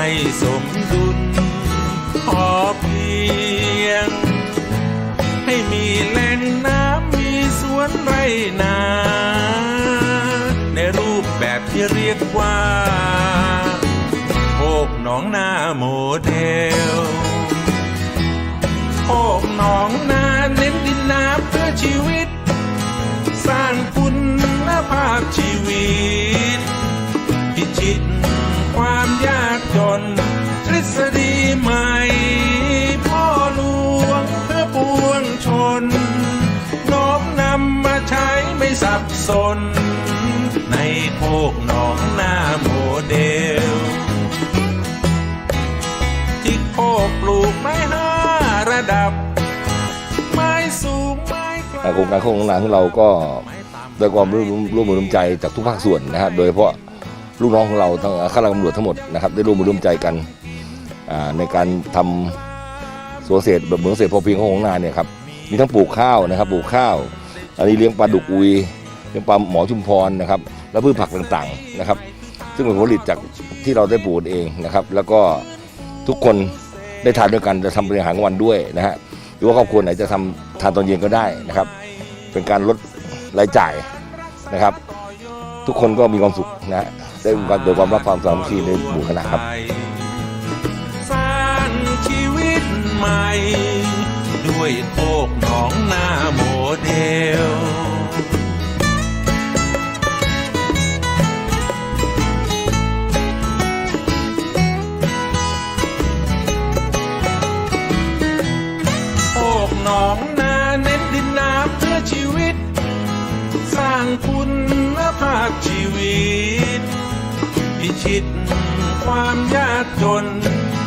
ให้สมดุลพอเพียง ให้มีแหล่งน้ำมีสวนไรนา ในรูปแบบที่เรียกว่าโคกหนองนาโมเดลโคกหนองนาเน้นดินน้ำเพื่อชีวิต สร้างคุณภาพชีวิตพิชิตค สับสน ในโคกหนองนาโมเดล ที่โคกปลูกไม้ห้าระดับ ไม้สูงไม้กลางโครงการโครงกาของเราก็โดยความร่วมร่วมมือร่วมใจจากทุกภาคส่วนนะฮะโดยเฉพาะลูกน้องของเราทั้งข้าราชการตำรวจทั้งหมดนะครับได้ร่วมมือร่วมใจกันในการทำสวนเกษตรแบบเหมือนเกษตรพอเพียงของนาเนี่ยครับมีทั้งปลูกข้าวนะครับปลูกข้าว อันนี้เลี้ยงปลาดุกอุยเลี้ยงปลาหมอชุมพรนะครับ แล้วพืชผักต่างๆนะครับ ซึ่งเป็นผลิตจากที่เราได้ปลูกเองนะครับ แล้วก็ทุกคนได้ทานด้วยกันจะทำเป็นอาหารกลางวันด้วยนะฮะหรือว่าครอบครัวไหนจะทำทานตอนเย็นก็ได้นะครับ เป็นการลดรายจ่ายนะครับ ทุกคนก็มีความสุขนะฮะได้ความโดยความรักความสามัคคีในหมู่คณะครับสร้างชีวิตใหม่ ด้วยโคกหนองนาโมเดลาพชีวิต พิชิตความยากจน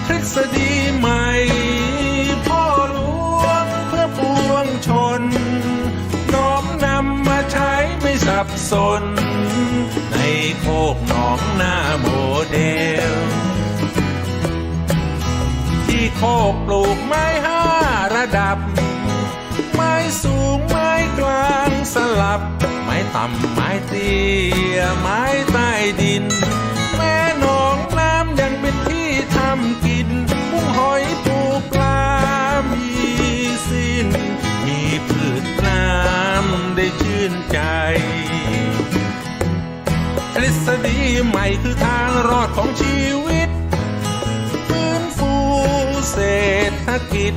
ทฤษฎีใหม่ พ่อหลวงเพื่อปวงชน น้อมนำมาใช้ไม่สับสน ในโคกหนองหน้าโมเดล ที่โคกปลูกไม้ห้าระดับ ต่ำไม้เตี้ยไม้ใต้ดิน แม่หนองน้ำยังเป็นที่ทำกินกุ้งหอยปูปลา มีสิ้น มีพืชน้ำได้ชื่นใจทฤษฎีใหม่คือทางรอดของชีวิตฟื้นฟูเศรษฐกิจ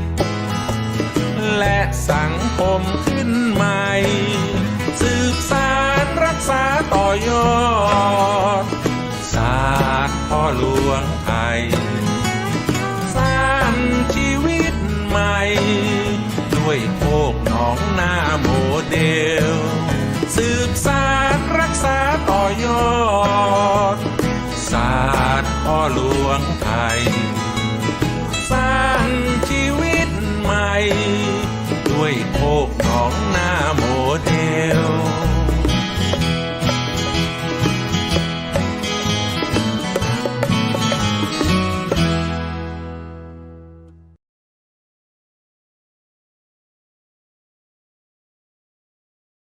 และสังคมขึ้นใหม่ อยอดศาสตร์พ่อหลวงไทยสร้างชีวิตใหม่ ด้วยโคกหนองนาโมเดล สืบสารรักษาต่อยอดศาสตร์พ่อหลวงไทยสร้างชีวิตใหม่ ด้วยโคกหนองนาโมเดล